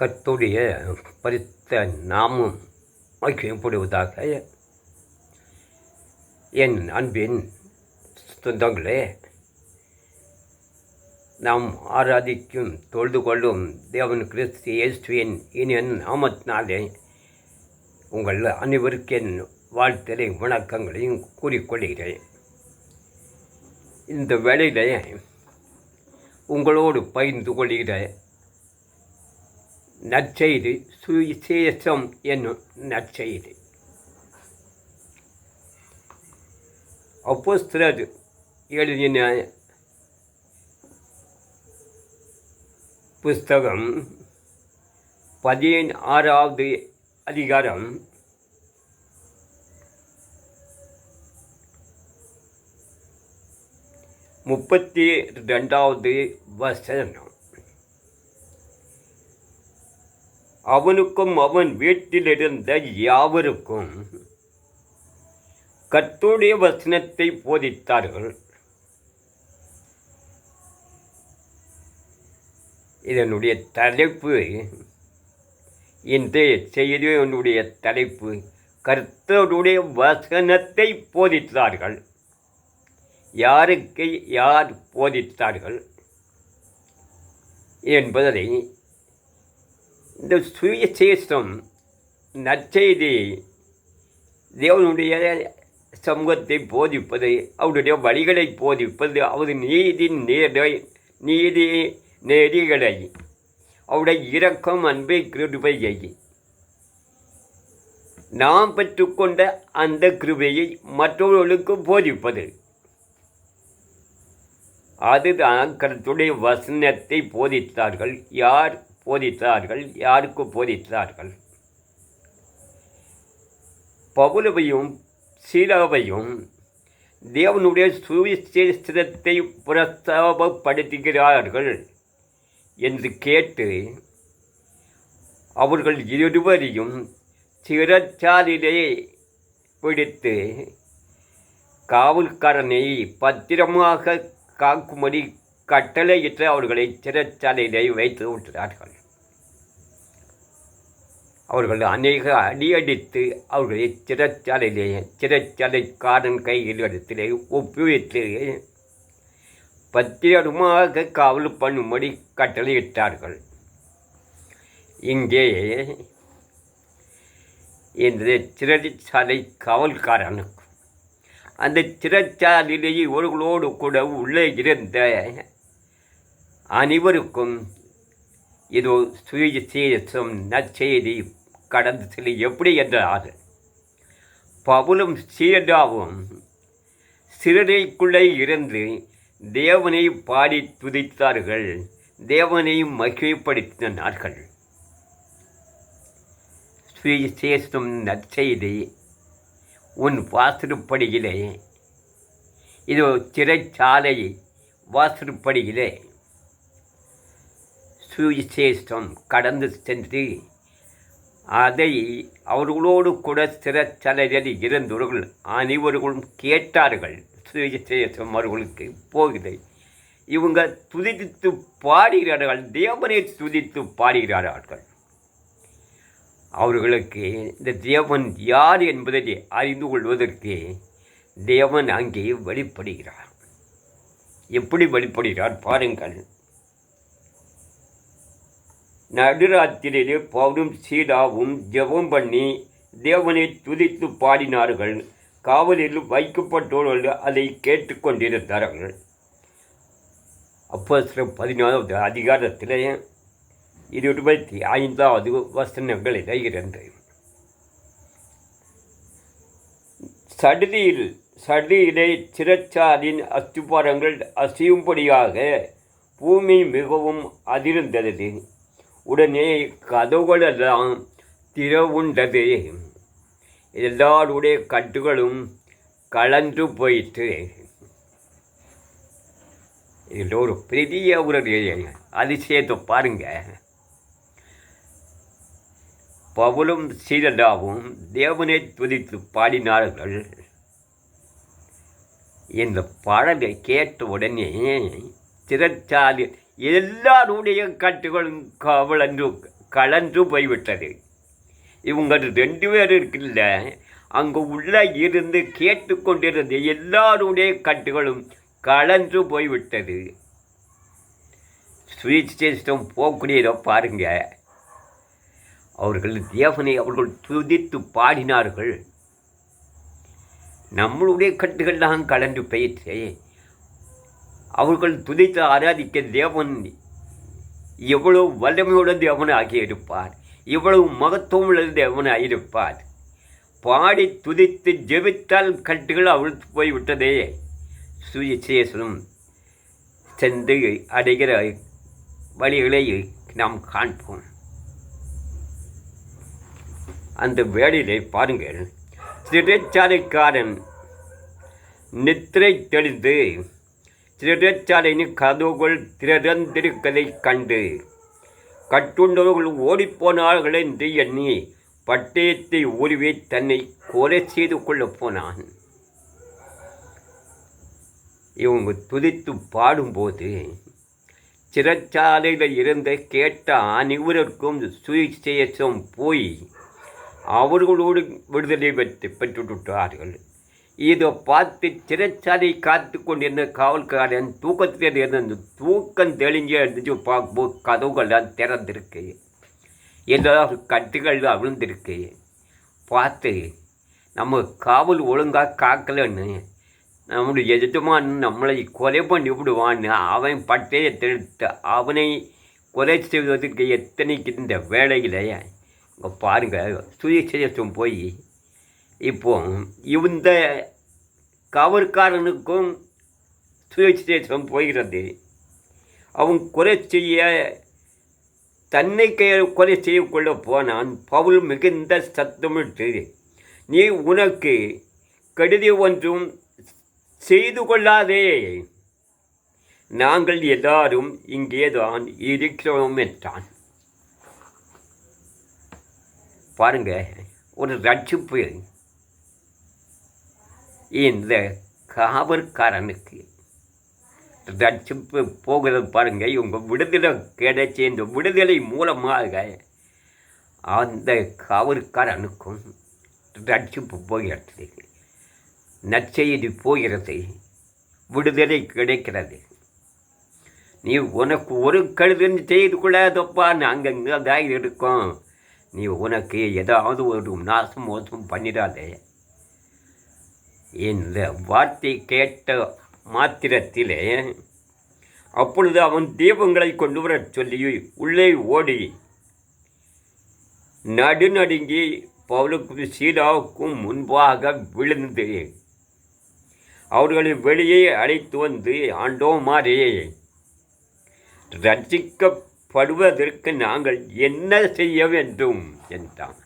கத்துடைய பரித்த நாமும் மகிமைப்படுவதாக என் அன்பின் சொந்தங்களே நாம் ஆராதிக்கும் தொழுது கொள்ளும் தேவன் கிறிஸ்து இயேசுவின் இனிய நாமத்தினாலே உங்கள் அனைவருக்கு என் வாழ்த்தலை வணக்கங்களையும் கூறிக்கொள்கிறேன். இந்த வேளையிலே உங்களோடு பகிர்ந்து கொள்கிற நற்செய்தி சுவிசேஷம் என்னும் நற்செய்தி. அப்போஸ்தலர் எழுதின புஸ்தகம் பதினாறாவது அதிகாரம் முப்பத்தி ரெண்டாவது வசனம். அவனுக்கும் அவன் வீட்டிலிருந்த யாவருக்கும் கத்துடைய வசனத்தை போதித்தார்கள். இதனுடைய தலைப்பு இன்றைய செய்தியினுடைய தலைப்பு கர்த்தருடைய வசனத்தை போதித்தார்கள். யாருக்கு யார் போதித்தார்கள் என்பதை இந்த சுயசேஷம் நற்செய்தி தேவனுடைய சமூகத்தை போதிப்பது அவருடைய வழிகளை போதிப்பது அவர் நீதி நேரை நீதி நெறிகளை அவருடைய இரக்கம் அன்பை கிருபையை. நாம் பெற்றுக்கொண்ட அந்த கிருபையை மற்றவர்களுக்கு போதிப்பது. அதுதான் கருத்துடைய வசனத்தை போதித்தார்கள். யார் போதித்தார்கள் யாருக்கு போதித்தார்கள்? பவுலவையும் சீலாவையும் தேவனுடைய சுவிசேஷத்தை பிரஸ்தாபப்படுத்துகிறார்கள் என்று கேட்டு அவர்கள் இருவரையும் சிறச்சாலிலே பிடித்து காவல்காரனை பத்திரமாக காக்கும்படி கட்டளையிட்டு அவர்களை சிறைச்சாலையிலே வைத்து விட்டார்கள். அவர்கள் அநேக அடியடித்து அவர்களை சிறைச்சாலையிலே சிறைச்சாலைக்காரன் கையில் இடத்திலே ஒப்புவித்து பத்திரமாக காவல் பண்ணும்படி கட்டளையிட்டார்கள். இங்கே இந்த சிறைச்சாலை காவல்காரனுக்கு அந்த சிறைச்சாலையிலேயே இவர்களோடு கூட உள்ளே இருந்த அனைவருக்கும் இதோ சுவிசேஷம் நற்செய்தி கடந்து செல்ல. எப்படி என்றால் பவுலும் சீடாவும் சிறுதைக்குள்ளே இருந்து தேவனை பாடி துதித்தார்கள். தேவனை மகிழ்ப்படுத்தினார்கள் சேஷ்டம் நற்செய்தி. உன் வாசற்படியிலே இது சிறைச்சாலை வாசற்படியிலே சுவிசேஷம் கடந்து சென்று அதை அவர்களோடு கூட சிறைச்சாலையில் இருந்தவர்கள் அனைவர்களும் கேட்டார்கள். சுவிசேஷம் அவர்களுக்கு போகுதை. இவங்க துதித்து பாடுகிறார்கள். தேவனை துதித்து பாடுகிறார்கள். அவர்களுக்கு இந்த தேவன் யார் என்பதை அறிந்து கொள்வதற்கு தேவன் அங்கே வெளிப்படுகிறார். எப்படி வெளிப்படுகிறார் பாருங்கள். நடுராத்திரியிலே பவுலும் சீடாவும் ஜெபம் பண்ணி தேவனை துதித்து பாடினார்கள். காவலில் வைக்கப்பட்டோர்கள் அதை கேட்டுக்கொண்டிருந்தார்கள் அப்போ சில பதினாலாவது அதிகாரத்தில் இருபத்தி ஐந்தாவது வசனங்களில் இருந்தது சடுதியில் சடுதியிலே சிரச்சாரின் அஸ்திபாரங்கள் அசையும்படியாக பூமி மிகவும் அதிர்ந்தது. உடனே கதவுகளெல்லாம் திறவுண்டது. எல்லாருடைய கட்டுகளும் கலந்து போயிற்று. இதில் ஒரு பெரிய ஒரு அதிசயத்தை பாருங்க. பவுலும் சீரடாவும் தேவனை துதித்து பாடினார்கள். இந்த பாடலை கேட்ட உடனே சிறைச்சாலை எல்லாருடைய கட்டுகளும் கவலன்று கலன்று போய்விட்டது. இவங்க ரெண்டு பேர் இருக்குல்ல அங்கே உள்ள இருந்து கேட்டுக்கொண்டிருந்த எல்லாருடைய கட்டுகளும் கலன்று போய்விட்டது. ஸ்வீட் சிஸ்டம் போகக்கூடியதோ பாருங்க. அவர்கள் தேவனை அவர்கள் துதித்து பாடினார்கள். நம்மளுடைய கட்டுகள்லாம் கலந்து போயிற்று. அவர்கள் துதித்து ஆராதிக்க தேவன் எவ்வளவு வல்லமையுள்ள தேவனாகி இருப்பார் இவ்வளவு மகத்துவமுள்ள தேவனாக இருப்பார் பாடி துதித்து ஜெபித்தால் கட்டுகள் அவிழ்த்து போய்விட்டதே. சுவிசேஷம் சென்று அடைகிற வழிகளை நாம் காண்போம். அந்த வேலையிலே பாருங்கள் சிறைச்சாலைக்காரன் நித்திரை தெளிந்து சிறைச்சாலையின் கதவுகள் திறந்திருக்கதைக் கண்டு. கட்டுண்டவர்கள் ஓடிப்போனார்கள் என்று எண்ணி பட்டயத்தை உருவி தன்னை கொலை செய்து கொள்ளப் போனான். இவங்க துதித்து பாடும்போது சிறைச்சாலையில் இருந்து கேட்ட அனைவருக்கும் சுவிசேஷம் போய் அவர்களோடு விடுதலை பெற்று பெற்றுவிட்டார்கள். இதை பார்த்து சிறைச்சாலை காத்து கொண்டிருந்த காவல்காரன் தூக்கத்தில் இருந்த தூக்கம் தெளிஞ்சு எழுந்துச்சு பார்க்கும்போது கதவுகள்லாம் திறந்திருக்கு. எல்லாரும் கட்டுகள் அவிழ்ந்திருக்கு பார்த்து நம்ம காவல் ஒழுங்காக காக்கலன்னு நம்முடைய எஜமான் நம்மளை கொலை பண்ணி விடுவான்னு அவன் பட்டையை தெளித்து அவனை கொலை செய்வதற்கு எத்தனைக்கு இந்த வேலையில் இங்கே பாருங்கள் சுயசேஷம் போய் இப்போ இந்த காவற்காரனுக்கும் சுயசேஷம் போகிறது. அவன் கொலை செய்ய தன்னை கே- கொலை செய்ய கொள்ள போனான். பவுல் மிகுந்த சத்தமிட்டு நீ உனக்கு கடுதி ஒன்றும் செய்து கொள்ளாதே. நாங்கள் எல்லாரும் இங்கேதான் இருக்கிறோம் என்றான். பாருங்க ஒரு ரட்சிப்பு இந்த காவற்காரனுக்கு ரட்சிப்பு போகிறது பாருங்க இவங்க விடுதலை கிடைச்ச இந்த விடுதலை மூலமாக அந்த காவற்காரனுக்கும் ரட்சிப்பு போகிறது. நற்செய்தி போகிறது விடுதலை கிடைக்கிறது. நீ உனக்கு ஒரு கழுதுன்னு செய்து கூடாதப்பா நாங்கள் இங்கே தான் இருக்கோம். நீ உனக்கு ஏதாவது ஒரு நாசம் மோசம் பண்ணிடாதே. இந்த வார்த்தை கேட்ட மாத்திரத்திலே அப்பொழுது அவன் தீபங்களை கொண்டு வர சொல்லி உள்ளே ஓடி நடுநடுங்கி பவுலுக்கும் சீராவுக்கும் முன்பாக விழுந்து அவர்களை வெளியே அழைத்து வந்து ஆண்டோமாரே ரட்சிக்கப்படுவதற்கு நாங்கள் என்ன செய்ய வேண்டும்? என்றான்.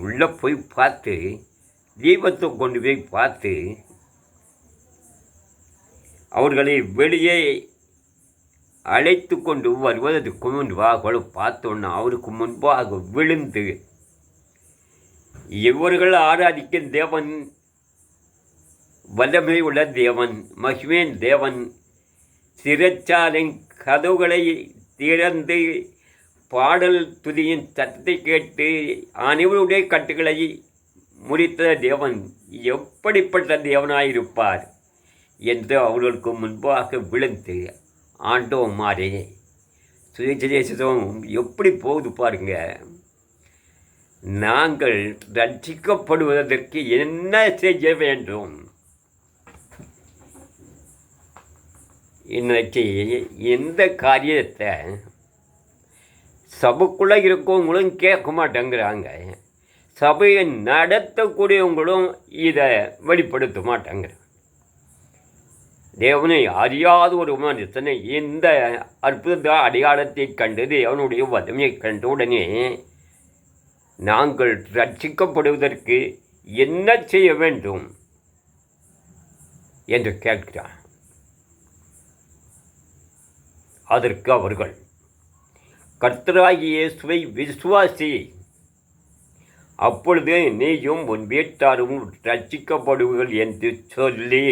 உள்ளே போய் பார்த்து தீபத்தை கொண்டு போய் பார்த்து அவர்களை வெளியே அழைத்து கொண்டு வருவதற்கு முன்பாக பார்த்தோன்னா அவருக்கு முன்பாக விழுந்து இவர்கள் ஆராதிக்கும் தேவன் வல்லமை உள்ள தேவன் மகிமேன் தேவன் சிறைச்சாலை கதவுகளை திறந்து பாடல் துதியின் சத்தத்தை கேட்டு அனைவருடைய கட்டுகளை முடித்த தேவன் எப்படிப்பட்ட தேவனாயிருப்பார் என்று அவர்களுக்கு முன்பாக விழுந்து ஆண்டோமாரே சுயசேஷம் எப்படி போகுது பாருங்க. நாங்கள் ரட்சிக்கப்படுவதற்கு என்ன செய்ய வேண்டும்? இன்றைக்கு எந்த காரியத்தை சபைக்குள்ளே இருக்கவங்களும் கேட்க மாட்டேங்கிறாங்க சபையை நடத்தக்கூடியவங்களும் இதை வெளிப்படுத்த மாட்டேங்கிறாங்க தேவனை அறியாத ஒரு மனுஷனை இந்த அற்புத அடையாளத்தை கண்டு தேவனுடைய வதமையை கண்ட உடனே நாங்கள் ரட்சிக்கப்படுவதற்கு என்ன செய்ய வேண்டும் என்று கேட்கிறார். அதற்கு அவர்கள் கர்த்தராகிய இயேசுவை விசுவாசி. அப்பொழுது நீயும் உன் வீட்டாரும் ரட்சிக்கப்படுவீர்கள் என்று சொல்லி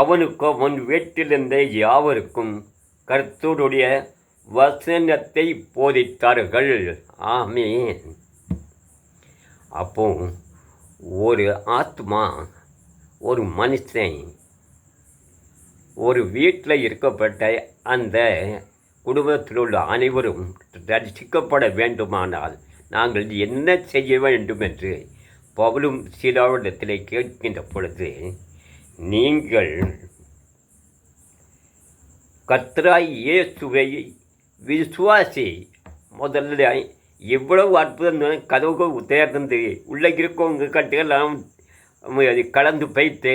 அவனுக்கும் உன் வீட்டிலிருந்த யாவருக்கும் கர்த்தருடைய வசனத்தை போதித்தார்கள். ஆமீன். அப்போ ஒரு ஆத்மா ஒரு மனுஷன் ஒரு வீட்டில் இருக்கப்பட்ட அந்த குடும்பத்தில் உள்ள அனைவரும் ரசிக்கப்பட வேண்டுமானால் நாங்கள் என்ன செய்ய வேண்டும் என்று பவுலும் சீலாவிடத்தில் கேட்கின்ற பொழுது நீங்கள் கத்ராய் இயேசுவை விசுவாசி முதல்ல எவ்வளவு அற்புதம் கதவுகள் திறந்து உள்ளே இருக்கவங்க கட்டுகள் கலந்து போய்த்து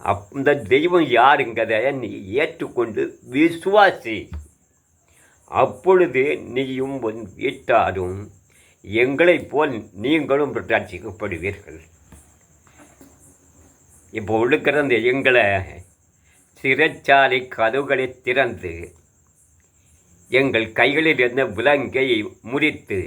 அந்த தெய்வம் யாருங்கிறத நீ ஏற்றுக்கொண்டு விசுவாசி. அப்பொழுது நீயும் உன் வீட்டாரும் எங்களைப் போல் நீங்களும் ரட்சிக்கப்படுவீர்கள் இப்போ இருக்கிற அந்த எங்களை சிறைச்சாலை கதவுகளை திறந்து எங்கள் கைகளில் இருந்த விலங்கை முறித்து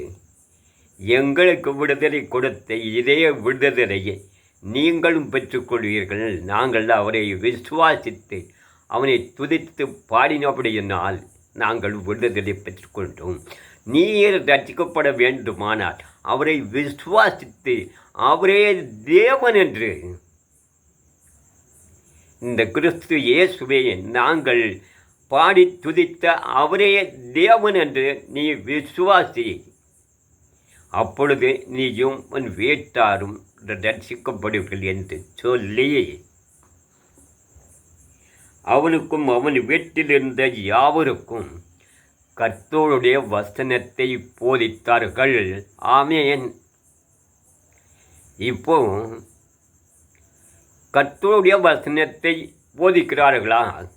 எங்களுக்கு விடுதலை கொடுத்த இதே விடுதலையை நீங்களும் பெற்றுக்கொள்வீர்கள். நாங்கள் அவரை விசுவாசித்து அவனை துதித்து பாடினபடியினால் நாங்கள் விடுதலை பெற்றுக்கொண்டோம். நீர் ரசிக்கப்பட வேண்டுமானால் அவரை விசுவாசித்து அவரே தேவன் என்று இந்த கிறிஸ்து இயேசுவை நாங்கள் பாடி துதித்த அவரே தேவன் என்று நீ விசுவாசி. அப்பொழுது நீயும் உன் வீட்டாரும் ரட்சிக்கப்படுவீர்கள் என்று சொல்லி அவனுக்கும் அவன் வீட்டிலிருந்த யாவருக்கும் கர்த்தருடைய வசனத்தை போதித்தார்கள். ஆமேன். இப்போ கர்த்தருடைய வசனத்தை போதிக்கிறார்களா?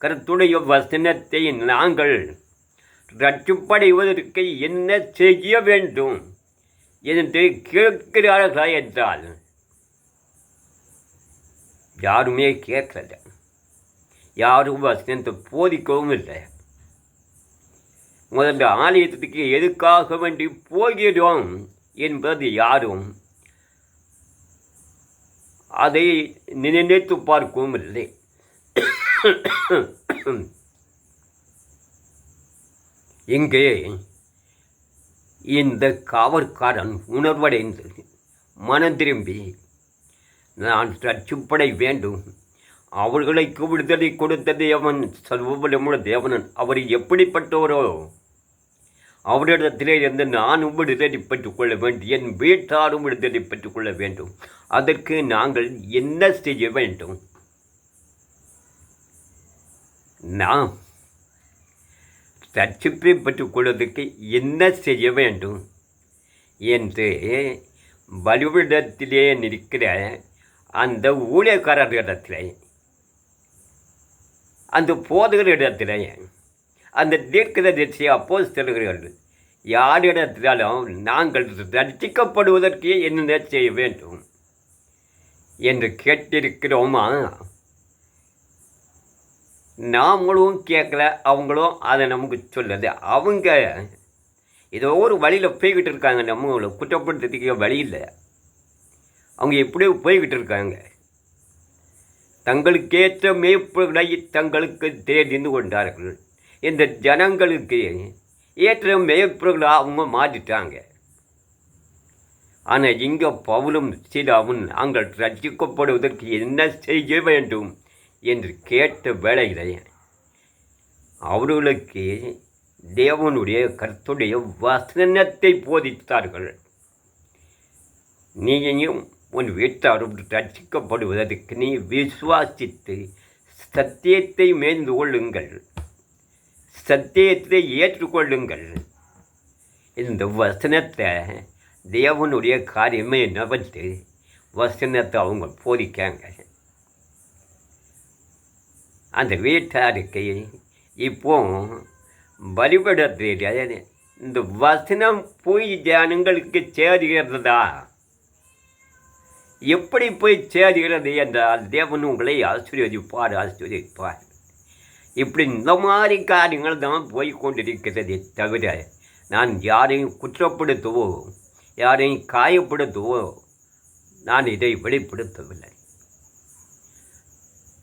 கருத்துடைய வசனத்தை நாங்கள் ரட்சிப்படைவதற்கு என்ன செய்ய வேண்டும்? என்று கேட்கிறார்களா என்றால் யாருமே கேட்கல யாரும் வசனத்தை போதிக்கவும் இல்லை. முதல்ல ஆலயத்துக்கு எதுக்காக வேண்டி போகிறோம் என்பது யாரும் அதை நினைத்து பார்க்கவும் இல்லை. இங்கே இந்த காவற்காரன் உணர்வடைந்து மனம் திரும்பி நான் ரட்சிப்படை வேண்டும். அவர்களுக்கு விடுதலை கொடுத்த தேவன் சர்வபலமுள்ள தேவனன் அவர் எப்படிப்பட்டவரோ? அவரிடத்திலே இருந்து நானும் விடுதலை பெற்றுக்கொள்ள வேண்டும். என் வீட்டாரும் விடுதலை பெற்றுக்கொள்ள வேண்டும். அதற்கு நாங்கள் என்ன செய்ய வேண்டும்? நாம் ரட்சிப்பை பெற்றுக்கொள்வதற்கு என்ன செய்ய வேண்டும்? என்று வலுவிடத்திலே நிற்கிற அந்த ஊழியக்காரர்களிடத்தில் அந்த போதகரிடத்தில் அந்த தீர்க்கதரிசி அப்போஸ்தலர்கள் யாரிடத்திலும் நாங்கள் ரட்சிக்கப்படுவதற்கு என்ன செய்ய வேண்டும்? என்று கேட்டிருக்கிறோமா? நாமளும் கேட்கல அவங்களும் அதை நமக்கு சொல்லுது அவங்க ஏதோ ஒரு வழியில் போய்கிட்டு இருக்காங்க. நம்மளை குற்றப்படுத்துறதுக்கு வழி இல்லை. அவங்க எப்படியோ போய்கிட்டு இருக்காங்க. தங்களுக்கேற்ற மேய்ப்புகளை தங்களுக்கு தெரிந்து கொண்டார்கள். இந்த ஜனங்களுக்கு ஏற்ற மேய்ப்புகளாக அவங்க மாற்றிட்டாங்க. ஆனால் இங்கே பவுலும் சீதாவும் நாங்கள் ரசிக்கப்படுவதற்கு என்ன செய்ய வேண்டும்? என்று கேட்ட வேளையிலே அவர்களுக்கு தேவனுடைய கருத்துடைய வசனத்தை போதித்தார்கள். நீயும் உன் வீட்டாரும் ரட்சிக்கப்படுவதற்கு நீ விசுவாசித்து சத்தியத்தை மேய்ந்து கொள்ளுங்கள். சத்தியத்தை ஏற்றுக்கொள்ளுங்கள். இந்த வசனத்தை தேவனுடைய காரியமே நபந்து வசனத்தை அவங்க போதிக்காங்க அந்த வீட்டாருக்கு இப்போ வழிபடுறது இந்த வசனம் போய் ஜனங்களுக்கு சேருகிறதா? எப்படி போய் சேருகிறது என்றால் தேவன் உங்களை ஆசீர்வதிப்பார் ஆசீர்வதிப்பார். இப்படி இந்த மாதிரி காரியங்கள் தான் போய் கொண்டிருக்கிறதே தவிர நான் யாரையும் குற்றப்படுத்தவோ யாரையும் காயப்படுத்தவோ நான் இதை வெளிப்படுத்தவில்லை.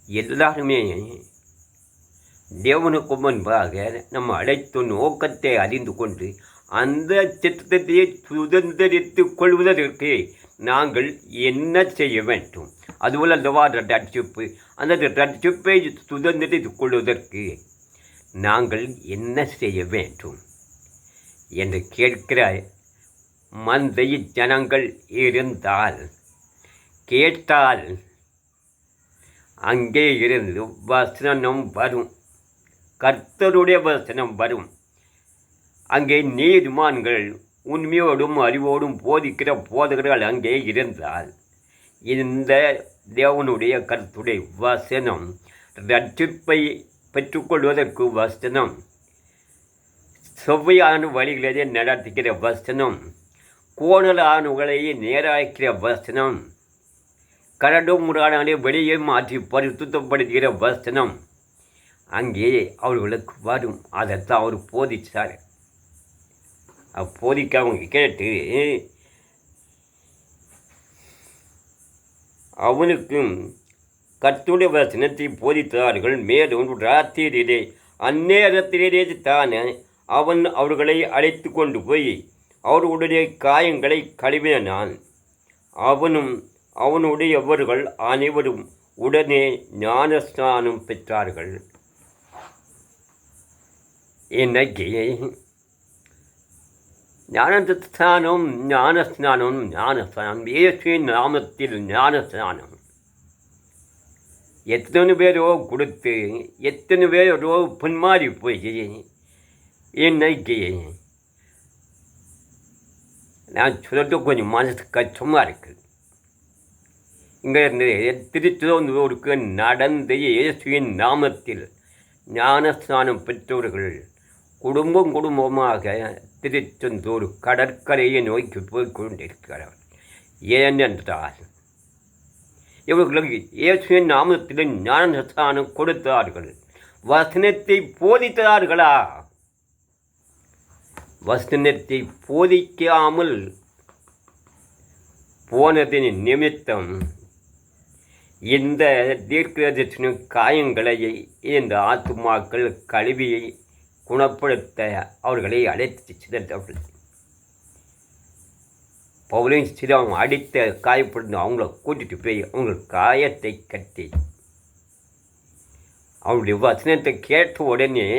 எல்லாருமே தேவனுக்கு முன்பாக நம்ம அழைத்த நோக்கத்தை அறிந்து கொண்டு அந்த திட்டத்தையே சுதந்திரித்து கொள்வதற்கு நாங்கள் என்ன செய்ய வேண்டும்? அதுபோல் அல்லவா ரட்சிப்பு அந்த ரட்சிப்பை சுதந்திரித்து கொள்வதற்கு நாங்கள் என்ன செய்ய வேண்டும்? என்று கேட்கிற மந்தை ஜனங்கள் இருந்தால் கேட்டால் அங்கே இருந்து வசனம் வரும். கர்த்தருடைய வசனம் வரும். அங்கே நீதிமான்கள் உண்மையோடும் அறிவோடும் போதிக்கிற போதகர்கள் அங்கே இருந்தால் இந்த தேவனுடைய கருத்துடைய வசனம் ரட்சிப்பை பெற்றுக்கொள்வதற்கு வசனம். செவ்வையான வழிகளிலே நடத்துகிற வசனம் கோணலானுகளை நேராக்கிற வசனம். கரடும் முறானாலே வெளியே மாற்றி பரிசுத்தப்படுத்துகிற வசனம். அங்கே அவர்களுக்கு வரும். அதைத்தான் அவர் போதிச்சார். அப்போதிக்க அவங்க கேட்டு அவனுக்கும் கத்துடைய வசனத்தை போதித்தார்கள். மேலும் ராத்திரியிலே அந்நேரத்திலே தானே அவன் அவர்களை அழைத்து கொண்டு போய் அவர்களுடைய காயங்களை கழுவினான். அவனும் அவனுடையவர்கள் அனைவரும் உடனே ஞானஸ்நானம் பெற்றார்கள். இன்னைக்கு ஞானஸ்தானம் ஞானஸ்நானம் ஞானஸ்நானம். இயேசுவின் நாமத்தில் ஞானஸ்நானம். எத்தனை பேரோ கொடுத்து எத்தனை பேரோ பின்மாறி போய் இன்னைக்கு நான் சொல்லிட்டு கொஞ்சம் மனசு கஷ்டமாக இருக்குது இங்கிருந்து நடந்த இயேசுவின் நாமத்தில் ஞானஸ்தானம் பெற்றவர்கள் குடும்பம் குடும்பமாக திருச்செந்தூர் கடற்கரையை நோக்கி போய் கொண்டிருக்கிறார் ஏனென்றால் இவர்களுக்கு இயேசுவின் நாமத்தில் ஞானஸ்தானம் கொடுத்தார்கள். வசனத்தை போதித்தார்களா? வசனத்தை போதிக்காமல் போனதின் நிமித்தம் இந்த தீர்க்கதர்ஷன காயங்களை இந்த ஆத்துமாக்கள் கழுவியை குணப்படுத்த அவர்களை அழைத்து சென்றவர்கள் பவுலையும் அவங்க அடித்த காயப்படுத்த அவங்கள கூட்டிட்டு போய் அவங்க காயத்தை கட்டி அவருடைய வசனத்தை கேட்ட உடனே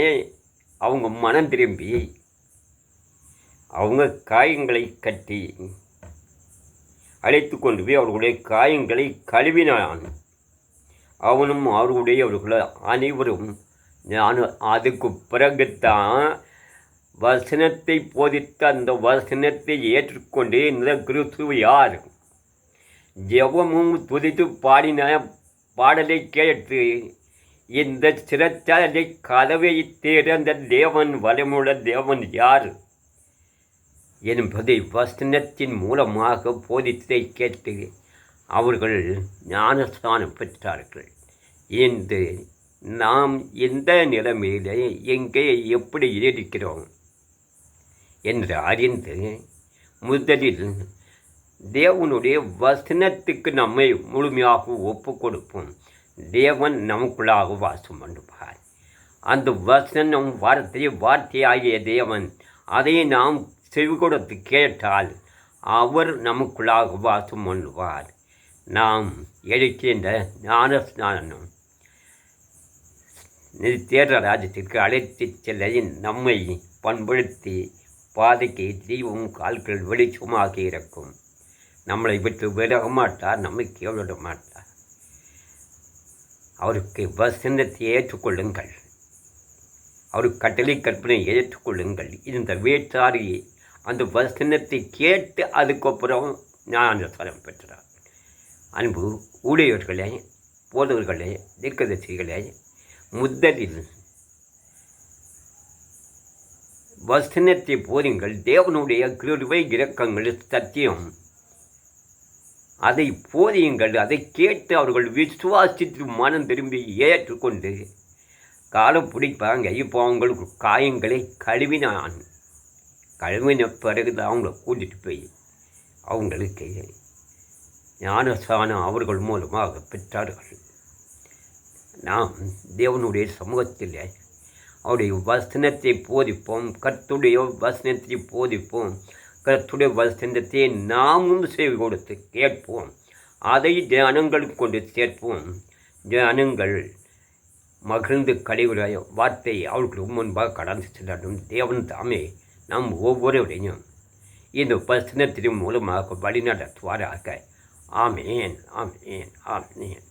அவங்க மனம் திரும்பி அவங்க காயங்களை கட்டி அழைத்து கொண்டு போய் அவர்களுடைய காயங்களை கழுவினான். அவனும் அவர்களுடைய அவர்கள் அனைவரும் நான் அதுக்கு பிறகுத்தான் வசனத்தை போதித்த அந்த வசனத்தை ஏற்றுக்கொண்டு இந்த கிறிஸ்துவ யார்? ஜெபமும் துதித்து பாடின பாடலை கேட்டு இந்த சிறச்சாலை கதவை அந்த தேவன் வளமுள்ள தேவன் யார்? என்பதை வசனத்தின் மூலமாக போதித்ததை கேட்டு அவர்கள் ஞானஸ்தானம் பெற்றார்கள். என்று நாம் எந்த நிலைமையிலே எங்கே எப்படி இருக்கிறோம் என்று அறிந்து முதலில் தேவனுடைய வசனத்துக்கு நம்மை முழுமையாக ஒப்பு கொடுப்போம். தேவன் நமக்குள்ளாக வாசம் பண்ணுவார். அந்த வசனம் வார்த்தை வார்த்தையாகிய தேவன் அதை நாம் செவி கொடுத்து கேட்டால் அவர் நமக்குள்ளாக வாசம் பண்ணுவார் நாம் எடுக்கின்ற ஞானஸ்நானம் தேர்தல் ராஜ்யத்திற்கு அழைத்து செல்ல நம்மை பண்படுத்தி பாதைக்கு தீவும் கால்கள் வெளிச்சமாக இருக்கும். நம்மளை விட்டு விலக மாட்டார் நம்மை கேவிட மாட்டார். அவருக்கு வசனத்தை ஏற்றுக்கொள்ளுங்கள். அவர் கட்டளை கற்பனை ஏற்றுக்கொள்ளுங்கள். இந்த வேற்றாரியை அந்த வசனத்தை கேட்டு அதுக்கப்புறம் ஞானஸ்வரம் பெற்றார் அன்பு ஊழியர்களே போதவர்களே தீர்க்கதரிசிகளே முதலில் வசனத்தை போதுங்கள் தேவனுடைய கிருவை இரக்கங்கள் சத்தியம். அதை போதியுங்கள். அதை கேட்டு அவர்கள் விசுவாசித்து மனம் திரும்பி ஏற்றுக்கொண்டு காலம் பிடிப்பாங்க. இப்போ அவங்களுக்கு காயங்களை கழுவினான். கழுவின பிறகு தான் அவங்கள கூட்டிகிட்டு போய் அவங்களுக்கு ஞானஸ்தானம் அவர்கள் மூலமாக பெற்றார்கள். நாம் தேவனுடைய சமூகத்தில் அவருடைய வசனத்தை போதிப்போம் கர்த்துடைய வசனத்தை போதிப்போம் கர்த்துடைய வசனத்தை நாமும் செய்து கொடுத்து கேட்போம். அதை ஜனங்களுக்கு கொண்டு சேர்ப்போம். ஜனங்கள் மகிழ்ந்து கழிவுடைய வார்த்தை அவர்களுக்கு முன்பாக கடந்து செல்லட்டும். தேவன் தாமே நாம் ஒவ்வொருவரையும் இந்த வசனத்தின் மூலமாக வழிநடத்துவாராக ஆமேன் ஆமேன் ஆமேன்.